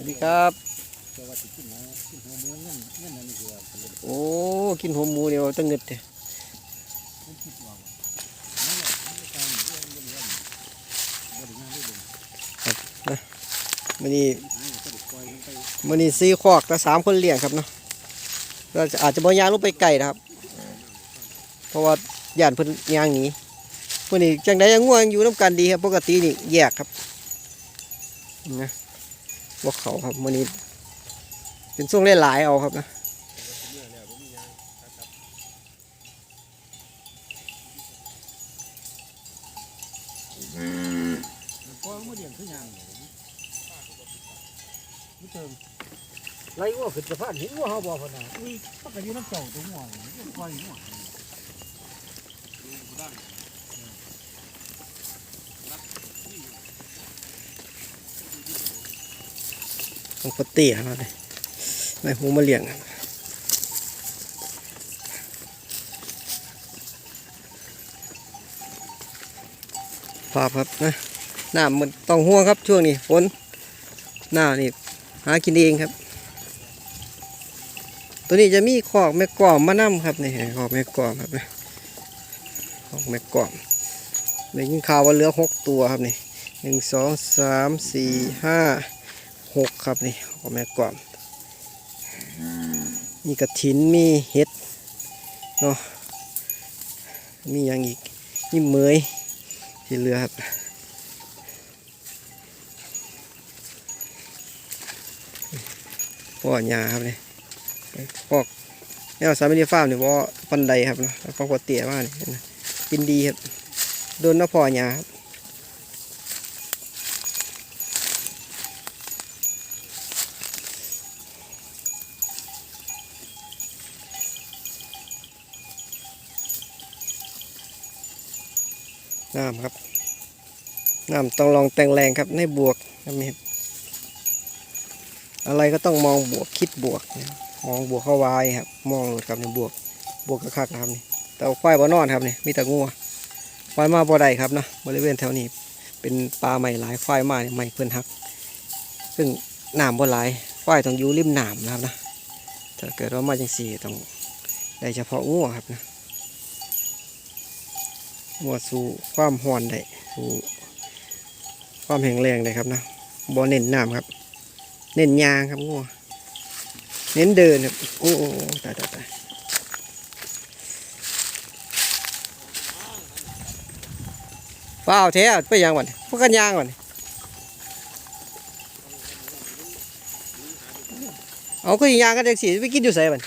วัสดีครับแต่ว่าสิกินนะกินหัวหมูเงินเงินนั่นนี่คือว่าเป็นเรื่องโอ้กินหัวหมูเดียวตั้งเงิดเด้ผมคิดว่าว่าเอาล่ะเอาไปตามเรื่องเรื่องเรื่องบ่ได้งานได้เลยมันนี่หายก็ได้ปล่อยมันไปมันนี่ซีคอกแต่สามคนเลี้ยงครับเนาะเราจะอาจจะบ่ยางลงไปไก่นะครับ เพราะว่าย่านเพิ่นยางหนีเพิ่นนี่จังไดยังง่วงอยู่น้ำกันดีครับ ปกตินี่แยกครับนะ บ่เขาครับมันนี้ เป็นช่วงหลายๆเอาครับนะมันปล่อยมันมาเลี้ยงคือหยังเนี่ยนี่เติมไล่วัวขึ้นสะพานเห็นวัวเฮาบ่พุ่นน่ะอุ้ยมันก็อยู่น้ำเจ้าตัวงัวนี่มันปล่อยงัว ของปกติครับเลยไม่หูมาเลี้ยงครับภาพครับนะหน้ำมันต้องห่วงครับช่วงนี้ฝนหน้านี่หากินเองครับ ตัวนี้จะมีขอกแม่กล่อมมานํครับนี่ขอกแม่กล่อมครับนะขอกแม่กล่อมได้ยินข่าวว่าเหลือหกตัวครับนี่หนึ่งสองสามสี่ห้า หกครับนี่ของแม่กวามมีกระถินมีเห็ดเนาะมีอย่างอีกนี่เมยที่เหลือครับพ่อหญ้าครับนี่พอกแนวสามีฟ้าร์มนี่ยว่าปันไดครับเนาะแล้วก็ปเตี๋ยมากนี่กินดีครับโดนน้าพ่อหญ้าครับ น้ำครับน้ำต้องลองแต่งแรงครับในบวกนะมีอะไรก็ต้องมองบวกคิดบวกนะมองบวกเข้าไว้ครับ มองกับในบวก บวกกระคักนะครับนี่แต่ควายบ่นอนครับนี่มีแต่งัวควายมาบ่ได้ครับนะบริเวณแถวนี้ เป็นปลาใหม่หลายควายมาเนี่ยใหม่เพื่อนหัก ซึ่งน้ำบ่หลายควายต้องอยู่ริมน้ำนะครับนะถ้าเกิดว่ามาจังสี่ต้องได้เฉพาะงัวครับนะ วัวสู่ความห่อนได้สู่ความแข็งแรงได้ครับนะบ่เน้นน้ำครับ เน้นยางครับงัวเน้นเดินครับโอ้โอตายตายตายฟ้าวแท้ไปยางวันพวกกันยางวันเอาก็ยางกันเด็กสิไปกินอยู่ไสบัน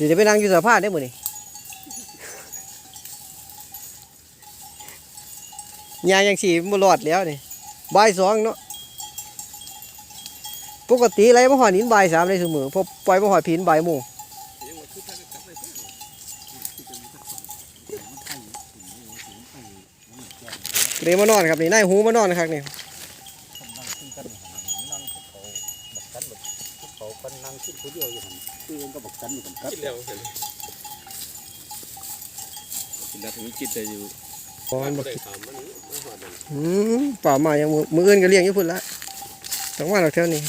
สิจะไปนั่งอยู่สภาพได้หมดนี่ยางยังสีบ่รอดแล้วนี่บ่ายสองเนาะปกติไรมาหอดหินบ่ายสามเลยเสมอพอปล่อยมาหอดผินบ่ายโมงเดี๋ยวมานอนครับนี่นายหูมานอนนะครับนี่นั่งคุกเขาบักกันบักเขากันนั่งกินผู้เดียวอยู่หัน คือเองก็บักกันอยู่กันครับกินแล้วเสร็จกินแล้วถึงกินได้อยู่พอมันบ่ได้ถามมันนี่มาหอดนั่นอืมป่ามายังมือมืออื่นก็เลี้ยงอยู่พุ่นละต้องมาหรอกเท่านี้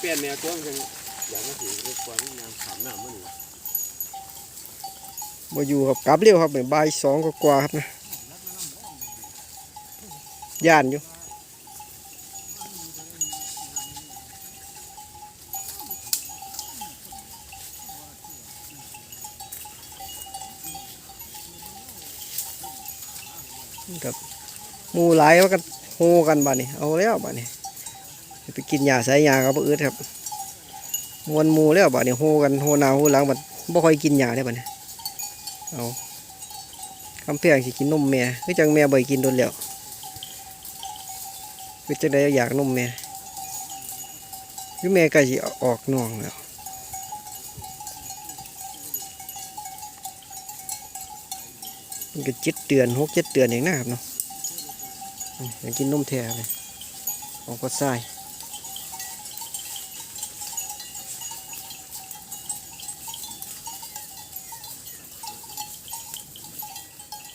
เปลี่ยนแนวตัวมันยังอยากมาถือเรื่องความงามถามหน้ามันนี่มาอยู่กับกลับเร็วครับบ่ายสองกว่าๆครับนะย่านอยู่ ครับมูหลายมันก็โฮกันบ้านี่เอาแล้วบ้านี่ไปกินยาใส่ยากับอืดครับมวนมูแล้วบ้านี่โฮกันโฮหนาโฮหลังบัดบ่ค่อยกินยาได้บ้านี่เอาคำเพียงสิกินนมแม่คือจังแม่บ่อยกินโดนแล้วคือจังได้อยากนมแม่คือแม่กล้สิออกน่องแล้ว มันก็เจ็ดเดือนหกเจ็ดเดือนเองนะครับเนาะอืมอยากกินนมแท้เลยออกก็ใส่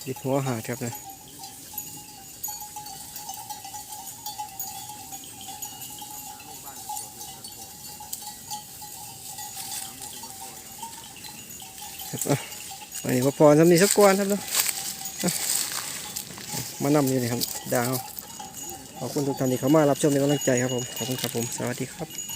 บิดหัวหาดครับนะครับอะวันนี้พอทำนี้สักกวนครับเนาะ มานำอยู่นี่ครับดาวขอบคุณทุกท่านที่เข้ามารับชมในกำลังใจครับผมขอบคุณครับผมสวัสดีครับ